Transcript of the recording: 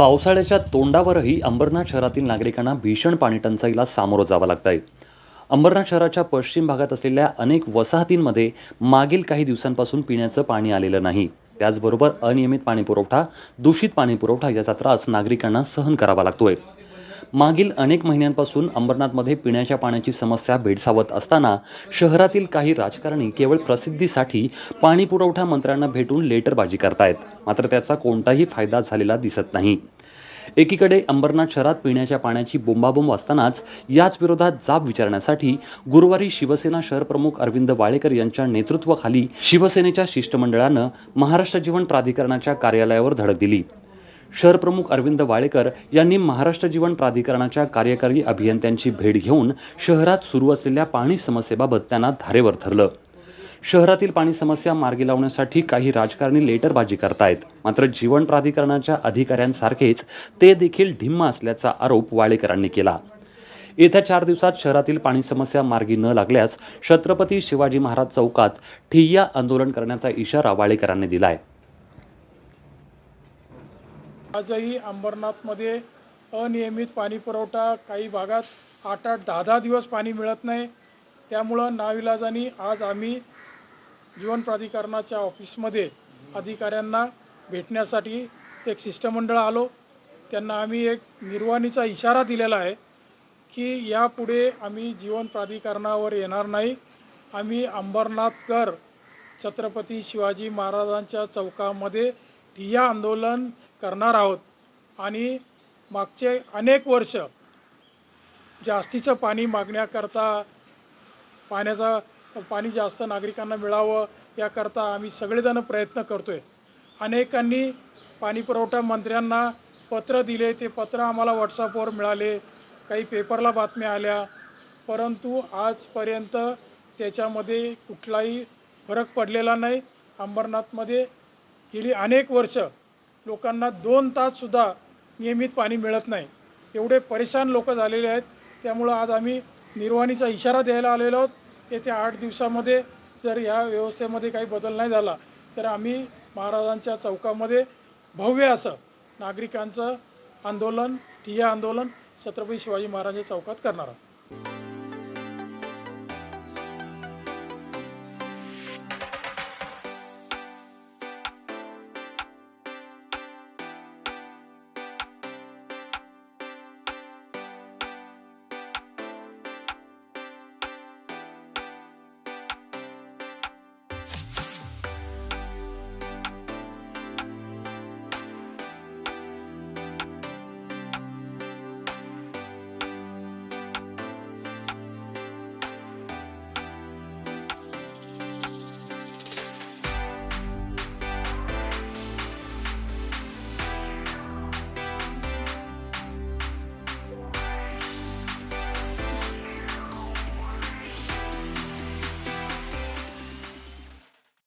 पावसाळ्याच्या तोंडावरही अंबरनाथ शहरातील नागरिकांना भीषण पाणी टंचाईला सामोरं जावं लागत आहे अंबरनाथ शहराच्या पश्चिम भागात असलेल्या अनेक वसाहतींमध्ये मागील काही दिवसांपासून पिण्याचं पाणी आलेलं नाही. त्याचबरोबर अनियमित पाणीपुरवठा दूषित पाणीपुरवठा याचा त्रास नागरिकांना सहन करावा लागतोय. मागील अनेक महिन्यांपासून अंबरनाथमध्ये पिण्याच्या पाण्याची समस्या भेडसावत असताना शहरातील काही राजकारणी केवळ प्रसिद्धीसाठी पाणी पुरवठा मंत्र्यांना भेटून लेटरबाजी करतायत. मात्र त्याचा कोणताही फायदा झालेला दिसत नाही. एकीकडे अंबरनाथ शहरात पिण्याच्या पाण्याची बोंबाबोंब असतानाच याच विरोधात जाब विचारण्यासाठी गुरुवारी शिवसेना शहर प्रमुख अरविंद वाळेकर यांच्या नेतृत्वाखाली शिवसेनेच्या शिष्टमंडळानं महाराष्ट्र जीवन प्राधिकरणाच्या कार्यालयावर धडक दिली. शहर प्रमुख अरविंद वाळेकर यांनी महाराष्ट्र जीवन प्राधिकरणाच्या कार्यकारी अभियंत्यांची भेट घेऊन शहरात सुरू असलेल्या पाणी समस्येबाबत त्यांना धारेवर धरलं. शहरातील पाणी समस्या मार्गी लावण्यासाठी काही राजकारणी लेटरबाजी करतायत. मात्र जीवन प्राधिकरणाच्या अधिकाऱ्यांसारखेच ते देखील ढिम्म असल्याचा आरोप वाळेकरांनी केला. येत्या चार दिवसात शहरातील पाणी समस्या मार्गी न लागल्यास छत्रपती शिवाजी महाराज चौकात ठिय्या आंदोलन करण्याचा इशारा वाळेकरांनी दिलाय. आजही अंबरनाथमध्ये अनियमित पाणी पुरवठा काही भागात आठ आठ दहा दहा दिवस पाणी मिळत नाही. त्यामुळं नाविलाजानी आज आम्ही जीवन प्राधिकरणाच्या ऑफिसमध्ये अधिकाऱ्यांना भेटण्यासाठी एक शिष्टमंडळ आलो. त्यांना आम्ही एक निर्वाणीचा इशारा दिलेला आहे की यापुढे आम्ही जीवन प्राधिकरणावर येणार नाही. आम्ही अंबरनाथकर छत्रपती शिवाजी महाराजांच्या चौकामध्ये ठिय्या आंदोलन करणार आहोत. आणि मागचे अनेक वर्ष जास्तीचं पाणी मागण्याकरता पाण्याचा पाणी जास्त नागरिकांना मिळावं याकरता आम्ही सगळेजण प्रयत्न करतो आहे अनेकांनी पाणी पुरवठा मंत्र्यांना पत्र दिले. ते पत्र आम्हाला व्हॉट्सअपवर मिळाले. काही पेपरला बातम्या आल्या. परंतु आजपर्यंत त्याच्यामध्ये कुठलाही फरक पडलेला नाही. अंबरनाथमध्ये गेली अनेक वर्ष लोकांना दोन ताससुद्धा नियमित पाणी मिळत नाही. एवढे परेशान लोक झालेले आहेत. त्यामुळं आज आम्ही निर्वाणीचा इशारा द्यायला आलेलो आहोत. येत्या आठ दिवसामध्ये जर ह्या व्यवस्थेमध्ये काही बदल नाही झाला तर आम्ही महाराजांच्या चौकामध्ये भव्य असं नागरिकांचं आंदोलन ठिय्या आंदोलन छत्रपती शिवाजी महाराजांच्या चौकात करणार आहोत.